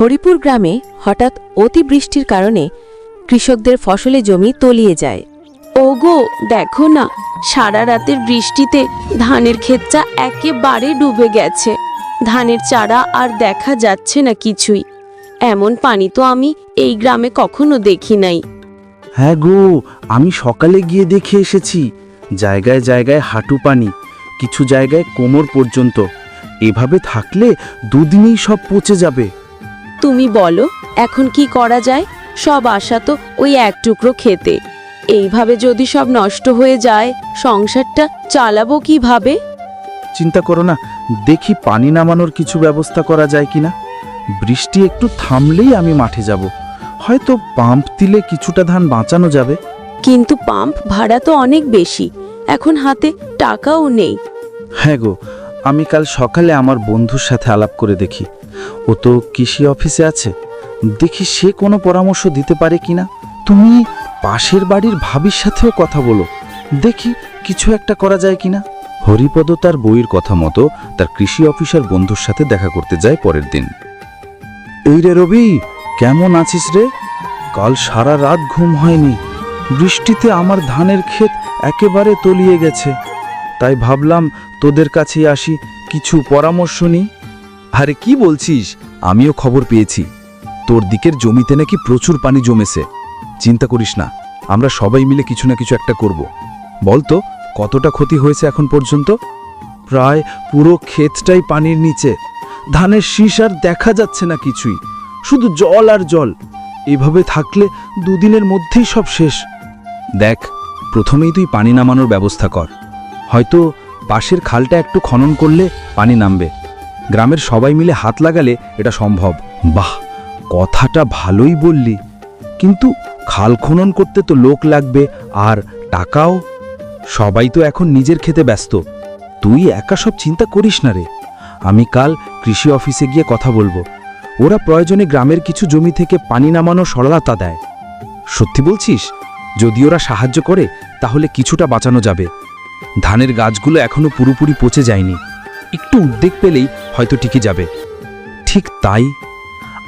হরিপুর গ্রামে হঠাৎ অতিবৃষ্টির কারণে কৃষকদের ফসলে জমি তলিয়ে যায়। ওগো দেখো না সারা রাতের বৃষ্টিতে ধানের ক্ষেতটা একেবারে ডুবে গেছে। ধানের চারা আর দেখা যাচ্ছে না কিছুই। এমন পানি তো আমি এই গ্রামে কখনো দেখি নাই। হ্যাঁ গো আমি সকালে গিয়ে দেখে এসেছি। জায়গায় জায়গায় হাঁটু পানি কিছু জায়গায় কোমর পর্যন্ত। এভাবে থাকলে দুদিনেই সব পচে যাবে। তুমি বলো এখন কি করা যায়? সব আশা তো ওই এক টুকরো খেতে। এইভাবে যদি সব নষ্ট হয়ে যায় সংসারটা চালাবো কীভাবে? চিন্তা করো না দেখি পানি নামানোর কিছু ব্যবস্থা করা যায় কিনা। বৃষ্টি একটু থামলেই আমি মাঠে যাব। হয়তো পাম্প দিলে কিছুটা ধান বাঁচানো যাবে। কিন্তু পাম্প ভাড়া তো অনেক বেশি এখন হাতে টাকাও নেই। হ্যাঁ গো আমি কাল সকালে আমার বন্ধুর সাথে আলাপ করে দেখি। ও তো কৃষি অফিসে আছে। দেখি সে কোনো পরামর্শ দিতে পারে কিনা। তুমি পাশের বাড়ির ভাবির সাথেও কথা বলো। দেখি কিছু একটা করা যায় কিনা। হরিপদ তার বইয়ের কথা মতো তার কৃষি অফিসার বন্ধুর সাথে দেখা করতে যায় পরের দিন। এই রে রবি, কেমন আছিস রে? কাল সারা রাত ঘুম হয়নি। বৃষ্টিতে আমার ধানের ক্ষেত একেবারে তলিয়ে গেছে। তাই ভাবলাম তোদের কাছে আসি, কিছু পরামর্শ নিই। আরে কি বলছিস? আমিও খবর পেয়েছি। তোর দিকের জমিতে নাকি প্রচুর পানি জমেছে। চিন্তা করিস না, আমরা সবাই মিলে কিছু না কিছু একটা করব। বলতো, কতটা ক্ষতি হয়েছে এখন পর্যন্ত? প্রায় পুরো ক্ষেতটাই পানির নিচে। ধানের শীষ আর দেখা যাচ্ছে না কিছুই। শুধু জল আর জল। এভাবে থাকলে দুদিনের মধ্যেই সব শেষ। দেখ, প্রথমেই তুই পানি নামানোর ব্যবস্থা কর। হয়তো পাশের খালটা একটু খনন করলে পানি নামবে। গ্রামের সবাই মিলে হাত লাগালে এটা সম্ভব। বাহ, কথাটা ভালোই বললি। কিন্তু খাল খনন করতে তো লোক লাগবে আর টাকাও। সবাই তো এখন নিজের খেতে ব্যস্ত। তুই একা সব চিন্তা করিস না রে। আমি কাল কৃষি অফিসে গিয়ে কথা বলব। ওরা প্রয়োজনে গ্রামের কিছু জমি থেকে পানি নামানো সরলতা দেয়। সত্যি বলছিস? যদি ওরা সাহায্য করে, তাহলে কিছুটা বাঁচানো যাবে। ধানের গাছগুলো এখনও পুরোপুরি পচে যায়নি। একটু উদ্বেগ পেলেই হয়তো টিকে যাবে। ঠিক তাই।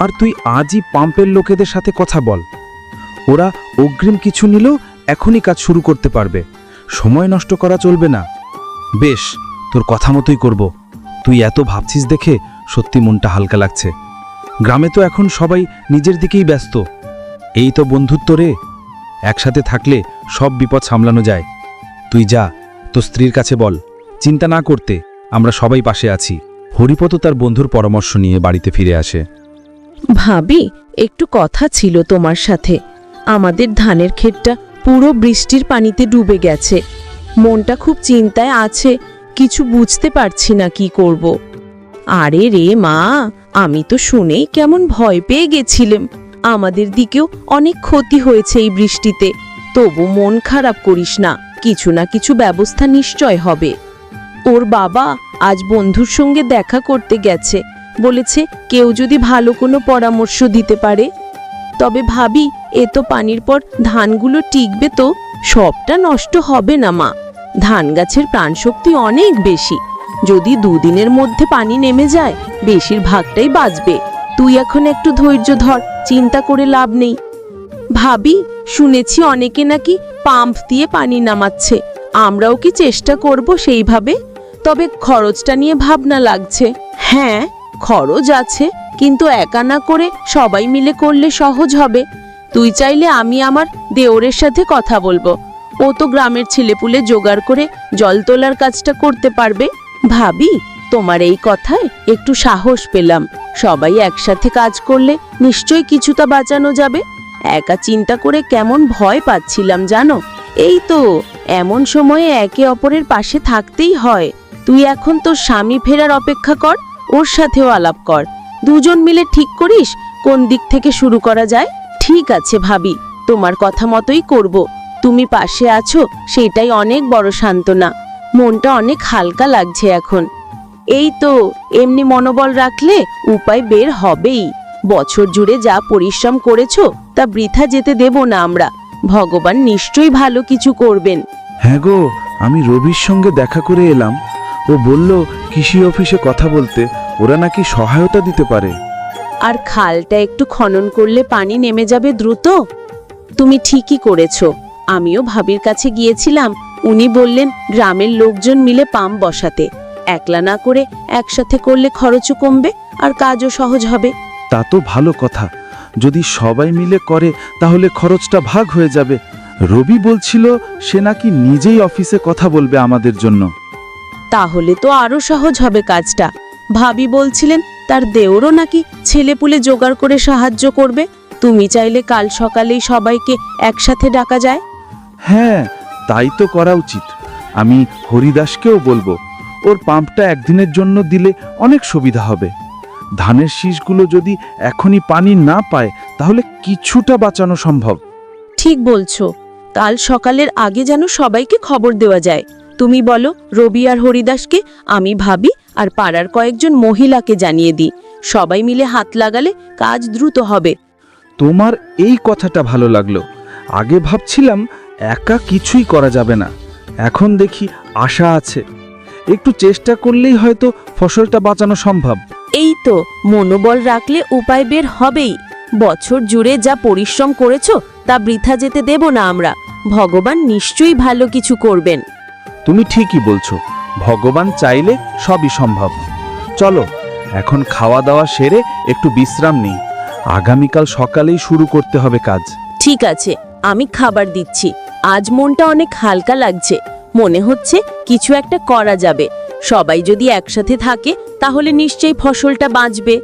আর তুই আজই পাম্পের লোকেদের সাথে কথা বল। ওরা অগ্রিম কিছু নিলেও এখনই কাজ শুরু করতে পারবে। সময় নষ্ট করা চলবে না। বেশ, তোর কথা মতোই করব। তুই এত ভাবছিস দেখে সত্যি মনটা হালকা লাগছে। গ্রামে তো এখন সবাই নিজের দিকেই ব্যস্ত। এই তো বন্ধুত্ব রে। একসাথে থাকলে সব বিপদ সামলানো যায়। তুই যা। তো স্ত্রীর কাছে বল, চিন্তা না করতে, আমরা সবাই পাশে আছি। হরিপদ তার বন্ধুর পরামর্শ নিয়ে বাড়িতে ফিরে আসে। ভাবি, একটু কথা ছিল তোমার সাথে। আমাদের ধানের ক্ষেতটা পুরো বৃষ্টির পানিতে ডুবে গেছে। মনটা খুব চিন্তায় আছে, কিছু বুঝতে পারছি না কি করব। আরে রে মা, আমি তো শুনেই কেমন ভয় পেয়ে গেছিলাম। আমাদের দিকেও অনেক ক্ষতি হয়েছে এই বৃষ্টিতে, তবু মন খারাপ করিস না। কিছু না কিছু ব্যবস্থা নিশ্চয় হবে। ওর বাবা আজ বন্ধুর সঙ্গে দেখা করতে গেছে, বলেছে কেউ যদি ভালো কোনো পরামর্শ দিতে পারে। তবে ভাবি, এ তো পানির পর ধানগুলো টিকবে তো, সবটা নষ্ট হবে না মা। ধান গাছের প্রাণশক্তি অনেক বেশি। যদি দুদিনের মধ্যে পানি নেমে যায় বেশিরভাগটাই বাঁচবে। তুই এখন একটু ধৈর্য ধর, চিন্তা করে লাভ নেই। ভাবি, শুনেছি অনেকে নাকি পাম্প দিয়ে পানি নামাচ্ছে। আমরাও কি চেষ্টা করব সেইভাবে? তবে খরচটা নিয়ে ভাবনা লাগছে। হ্যাঁ খরচ আছে, কিন্তু একা না করে সবাই মিলে করলে সহজ হবে। তুই চাইলে আমি আমার দেওরের সাথে কথা বলব। ও তো গ্রামের ছেলেপুলে জোগাড় করে জল তোলার কাজটা করতে পারবে। ভাবি, তোমার এই কথায় একটু সাহস পেলাম। সবাই একসাথে কাজ করলে নিশ্চয়ই কিছুটা বাঁচানো যাবে। একা চিন্তা করে কেমন ভয় পাচ্ছিলাম জানো? এই তো, এমন সময়ে একে অপরের পাশে থাকতেই হয়। তুই এখন তোর স্বামী ফেরার অপেক্ষা কর, ওর সাথেও আলাপ কর। দুজন মিলে ঠিক করিস কোন দিক থেকে শুরু করা যায়? ঠিক আছে ভাবি, তোমার কথা মতোই করব। তুমি পাশে আছো, সেটাই অনেক বড় সান্ত্বনা। মনটা অনেক হালকা লাগছে এখন। এই তো, এমনি মনোবল রাখলে উপায় বের হবেই। বছর জুড়ে যা পরিশ্রম করেছ তা বৃথা যেতে দেব না আমরা। ভগবান নিশ্চয়ই ভালো কিছু করবেন। হ্যাঁ গো আমি রবির সঙ্গে দেখা করে এলাম। ও বলল কৃষি অফিসে কথা বলতে ওরা নাকি সহায়তা দিতে পারে। আর খালটা একটু খনন করলে পানি নেমে যাবে দ্রুত? তুমি ঠিকই করেছ। আমিও ভাবির কাছে গিয়েছিলাম। উনি বললেন গ্রামের লোকজন মিলে পাম্প বসাতে। একলা না করে একসাথে করলে খরচও কমবে আর কাজও সহজ হবে। তা তো ভালো কথা। যদি সবাই মিলে করে তাহলে খরচটা ভাগ হয়ে যাবে। রবি বলছিল সে নাকি নিজেই অফিসে কথা বলবে আমাদের জন্য। তাহলে তো আরও সহজ হবে কাজটা। ভাবি বলছিলেন তার দেওরও নাকি ছেলেপুলে জোগাড় করে সাহায্য করবে। তুমি চাইলে কাল সকালেই সবাইকে একসাথে ডাকা যায়। হ্যাঁ তাই তো করা উচিত। আমি হরিদাসকেও বলব ওর পাম্পটা একদিনের জন্য দিলে অনেক সুবিধা হবে। ধানের শীষগুলো যদি এখনই পানি না পায় তাহলে কিছুটা বাঁচানো সম্ভব। ঠিক বলছো। কাল সকালের আগে যেন সবাইকে খবর দেওয়া যায়। তুমি বলো রবি আর হরিদাসকে আমি ভাবি আর পাড়ার কয়েকজন মহিলাকে জানিয়ে দিই। সবাই মিলে হাত লাগালে কাজ দ্রুত হবে। তোমার এই কথাটা ভালো লাগল। আগে ভাবছিলাম একা কিছুই করা যাবে না। এখন দেখি আশা আছে। একটু চেষ্টা করলেই হয়তো ফসলটা বাঁচানো সম্ভব। এই তো মনোবল রাখলে উপায় বের হবেই। বছর জুড়ে যা পরিশ্রম করেছ তা বৃথা যেতে দেব না আমরা। ভগবান নিশ্চয়ই ভালো কিছু করবেন। তুমি ঠিকই বলছো ভগবান চাইলে সবই সম্ভব। চলো এখন খাওয়া দাওয়া সেরে একটু বিশ্রাম নেই। আগামীকাল সকালেই শুরু করতে হবে কাজ। ঠিক আছে আমি খাবার দিচ্ছি। আজ মনটা অনেক হালকা লাগছে। মনে হচ্ছে কিছু একটা করা যাবে। সবাই যদি একসাথে থাকে তাহলে নিশ্চয়ই ফসলটা বাঁচবে।